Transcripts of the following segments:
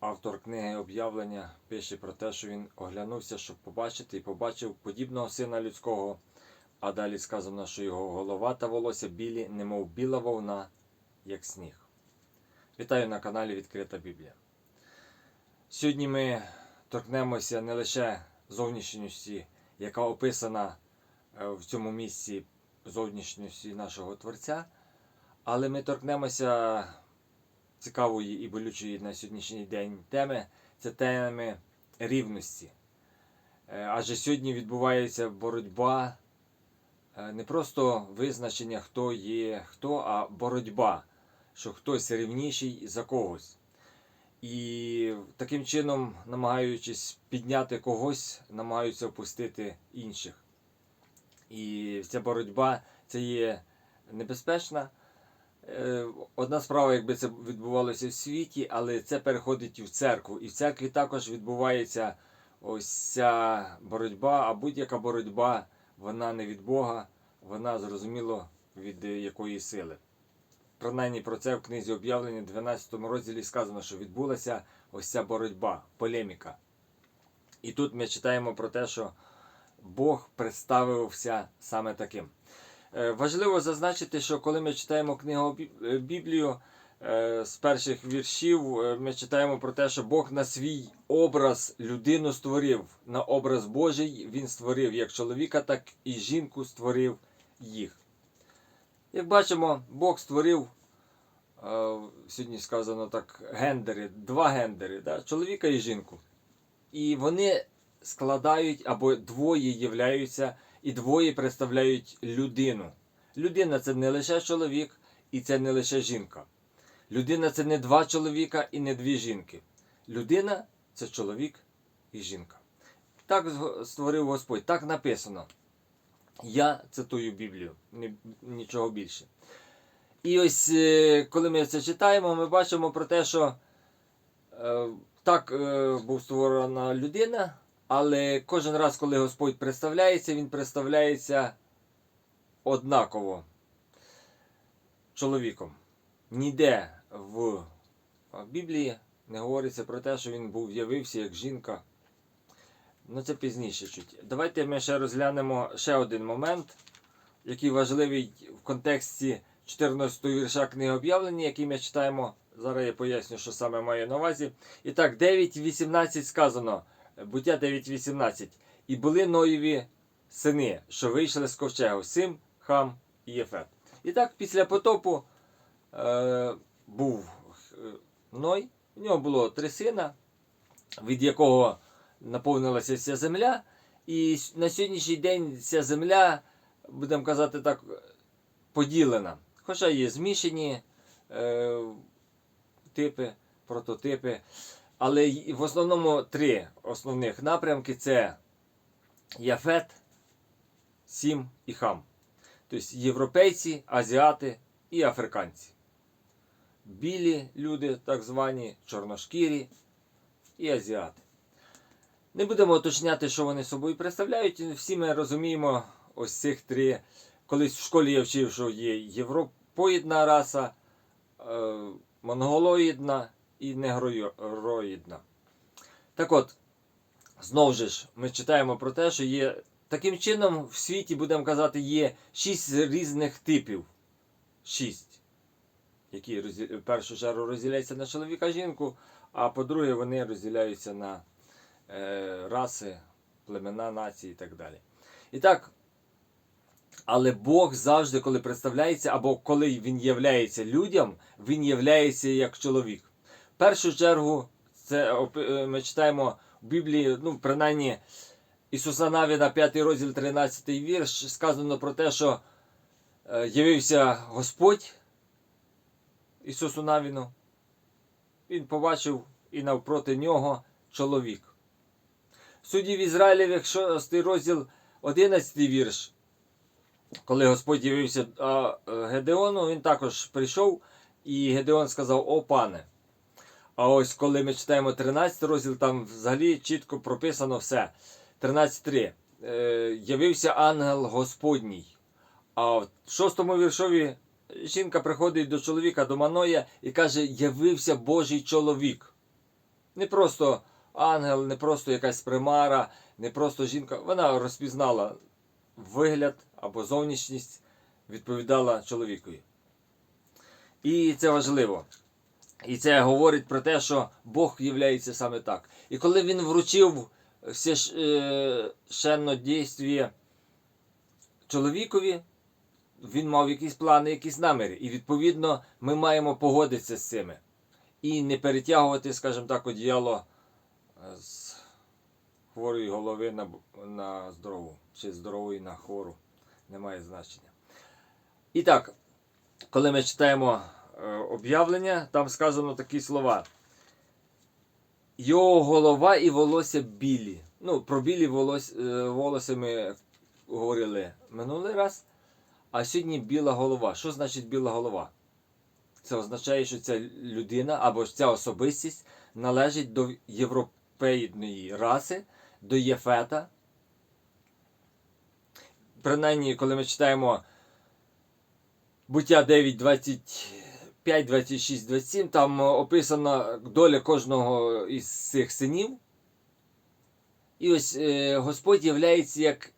Автор книги об'явлення пише про те, що він оглянувся, щоб побачити, і побачив подібного сина людського. А далі сказано, що його голова та волосся білі, немов біла вовна, як сніг. Вітаю на каналі Відкрита Біблія. Сьогодні ми торкнемося не лише зовнішньості, яка описана е, в цьому місці зовнішньості нашого Творця, але ми торкнемося цікавої і болючої на сьогоднішній день теми це теми рівності. Е, Адже сьогодні відбувається боротьба, е, не просто визначення, хто є хто, а боротьба, що хтось рівніший за когось. І таким чином, намагаючись підняти когось, намагаються опустити інших. І ця боротьба це є небезпечна. Е, Одна справа, якби це відбувалося в світі, але це переходить і в церкву. І в церкві також відбувається ось ця боротьба, а будь-яка боротьба, вона не від Бога, вона зрозуміло від е, якої сили. Принаймні про це в книзі об'явлення, 12 розділі сказано, що відбулася ось ця боротьба, полеміка. І тут ми читаємо про те, що Бог представився саме таким. Е, Важливо зазначити, що коли ми читаємо книгу е, Біблію е, з перших віршів, ми читаємо про те, що Бог на свій образ людину створив. На образ Божий Він створив як чоловіка, так і жінку створив їх. Як бачимо, Бог створив, сьогодні сказано так, гендери, два гендери, да? чоловіка і жінку. І вони складають або двоє являються, і двоє представляють людину. Людина це не лише чоловік, і це не лише жінка. Людина це не два чоловіка і не дві жінки. Людина це чоловік і жінка. Так створив Господь, так написано. Я цитую Біблію, нічого більше. І ось е, коли ми це читаємо, ми бачимо про те, що е, так е, був створена людина, але кожен раз, коли Господь представляється, він представляється однаково чоловіком. Ніде в Біблії не говориться про те, що він був явився як жінка. Ну, це пізніше чуть. Давайте ми ще розглянемо ще один момент, який важливий в контексті 14 вірша книги об'явлення, який ми читаємо. Зараз я поясню, що саме маю на увазі. І так, 9.18 сказано, буття 9.18. І були Ноєві сини, що вийшли з ковчегу, Сим, Хам і Єфет. І так, після потопу е, був е, Ной, у нього було три сина, від якого наповнилася вся земля. І на сьогоднішній день ця земля, будемо казати так, поділена. Хоча є змішані е, типи, прототипи. Але в основному три основних напрямки це Яфет, Сім і Хам. Тобто європейці, азіати і африканці. Білі люди, так звані, чорношкірі і азіати. Не будемо уточняти, що вони собою представляють. Всі ми розуміємо ось цих три. Колись в школі я вчив, що є європоїдна раса, е, монголоїдна і негроїдна. Так от, знову ж, ми читаємо про те, що є таким чином в світі, будемо казати, є шість різних типів. Шість. Які в першу чергу розділяються на чоловіка жінку, а по-друге, вони розділяються на е, раси, племена, нації і так далі. І так, але Бог завжди, коли представляється, або коли Він являється людям, Він являється як чоловік. В першу чергу, це е, ми читаємо в Біблії, ну, принаймні, Ісуса Навіна, 5 розділ, 13 вірш, сказано про те, що е, явився Господь Ісусу Навіну. Він побачив і навпроти нього чоловік. Суддів Ізраїлевих 6 розділ 11 вірш. Коли Господь явився е, Гедеону, він також прийшов, і Гедеон сказав: О пане. А ось коли ми читаємо 13 розділ, там взагалі чітко прописано все. 13.3. Е, явився ангел Господній. А в шостому віршові жінка приходить до чоловіка, до Маноя і каже: Явився Божий чоловік. Не просто ангел, не просто якась примара, не просто жінка. Вона розпізнала вигляд або зовнішність, відповідала чоловікові. І це важливо. І це говорить про те, що Бог являється саме так. І коли він вручив священне дійстві чоловікові, він мав якісь плани, якісь наміри. І відповідно ми маємо погодитися з цими. І не перетягувати, скажімо так, одіяло з хворої голови на, на здорову, чи здорової на хвору. Немає значення. І так, коли ми читаємо об'явлення, там сказано такі слова. Його голова і волосся білі. Ну, про білі волос, е, волосся ми говорили минулий раз. А сьогодні біла голова. Що значить біла голова? Це означає, що ця людина або ця особистість належить до європейної раси, до Єфета. Принаймні, коли ми читаємо буття 9, 25, 26, 27, там описана доля кожного із цих синів. І ось е, Господь являється як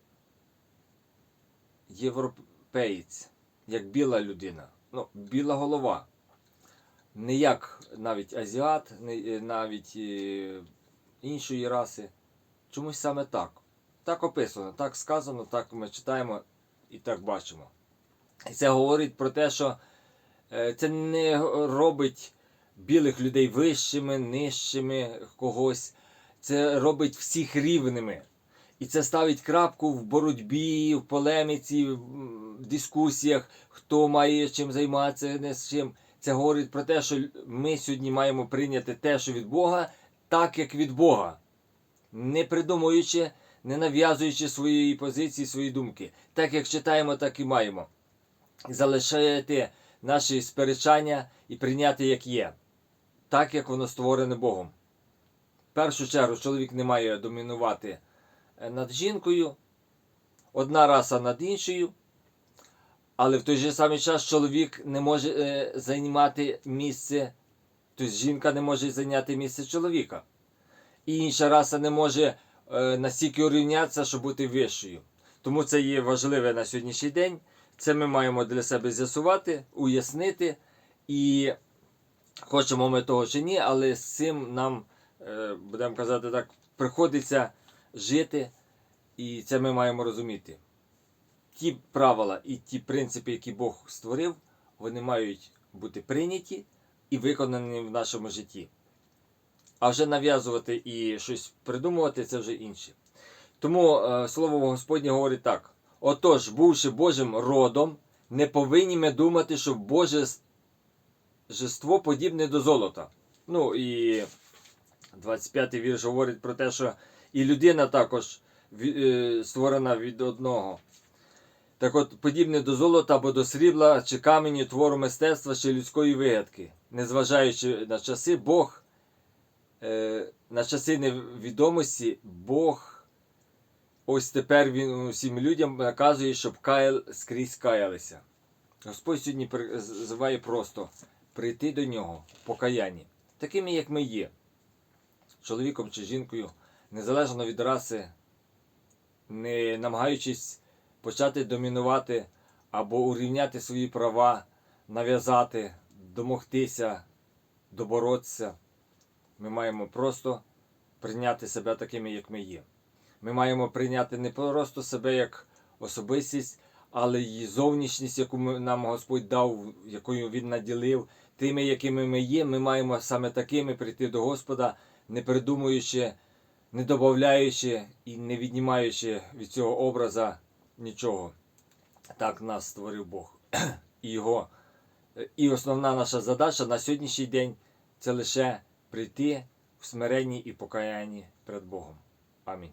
європеєць, як біла людина, ну, біла голова. Не як навіть азіат, не, е, навіть е, іншої раси. Чомусь саме так. Так описано, так сказано, так ми читаємо і так бачимо. І це говорить про те, що е, це не робить білих людей вищими, нижчими когось. Це робить всіх рівними. І це ставить крапку в боротьбі, в полеміці, в дискусіях, хто має чим займатися, не з чим. Це говорить про те, що ми сьогодні маємо прийняти те, що від Бога, так як від Бога, не придумуючи, не нав'язуючи своєї позиції, свої думки. Так як читаємо, так і маємо. Залишати наші сперечання і прийняти як є, так як воно створене Богом. В першу чергу чоловік не має домінувати е, над жінкою, одна раса над іншою, але в той же самий час чоловік не може е, займати місце, тобто жінка не може зайняти місце чоловіка. І інша раса не може е, настільки урівнятися, щоб бути вищою. Тому це є важливе на сьогоднішній день. Це ми маємо для себе з'ясувати, уяснити. І хочемо ми того чи ні, але з цим нам, е, будемо казати так, приходиться жити, і це ми маємо розуміти. Ті правила і ті принципи, які Бог створив, вони мають бути прийняті і виконані в нашому житті. А вже нав'язувати і щось придумувати це вже інше. Тому е, слово Господнє говорить так: отож, бувши Божим родом, не повинні ми думати, що Боже жество подібне до золота. Ну і 25-й вірш говорить про те, що і людина також е, створена від одного. Так от, подібне до золота або до срібла чи камені твору мистецтва чи людської вигадки. Незважаючи на часи, Бог, е, на часи невідомості, Бог ось тепер він усім людям наказує, щоб каял, скрізь каялися. Господь сьогодні призиває просто прийти до нього в покаянні, такими, як ми є, чоловіком чи жінкою, незалежно від раси, не намагаючись почати домінувати або урівняти свої права, нав'язати, домогтися, доборотися. Ми маємо просто прийняти себе такими, як ми є. Ми маємо прийняти не просто себе як особистість, але й зовнішність, яку нам Господь дав, якою Він наділив. Тими, якими ми є, ми маємо саме такими прийти до Господа, не придумуючи, не додаючи і не віднімаючи від цього образа нічого. Так нас створив Бог. І його. І основна наша задача на сьогоднішній день це лише прийти в смиренні і покаянні перед Богом. Амінь.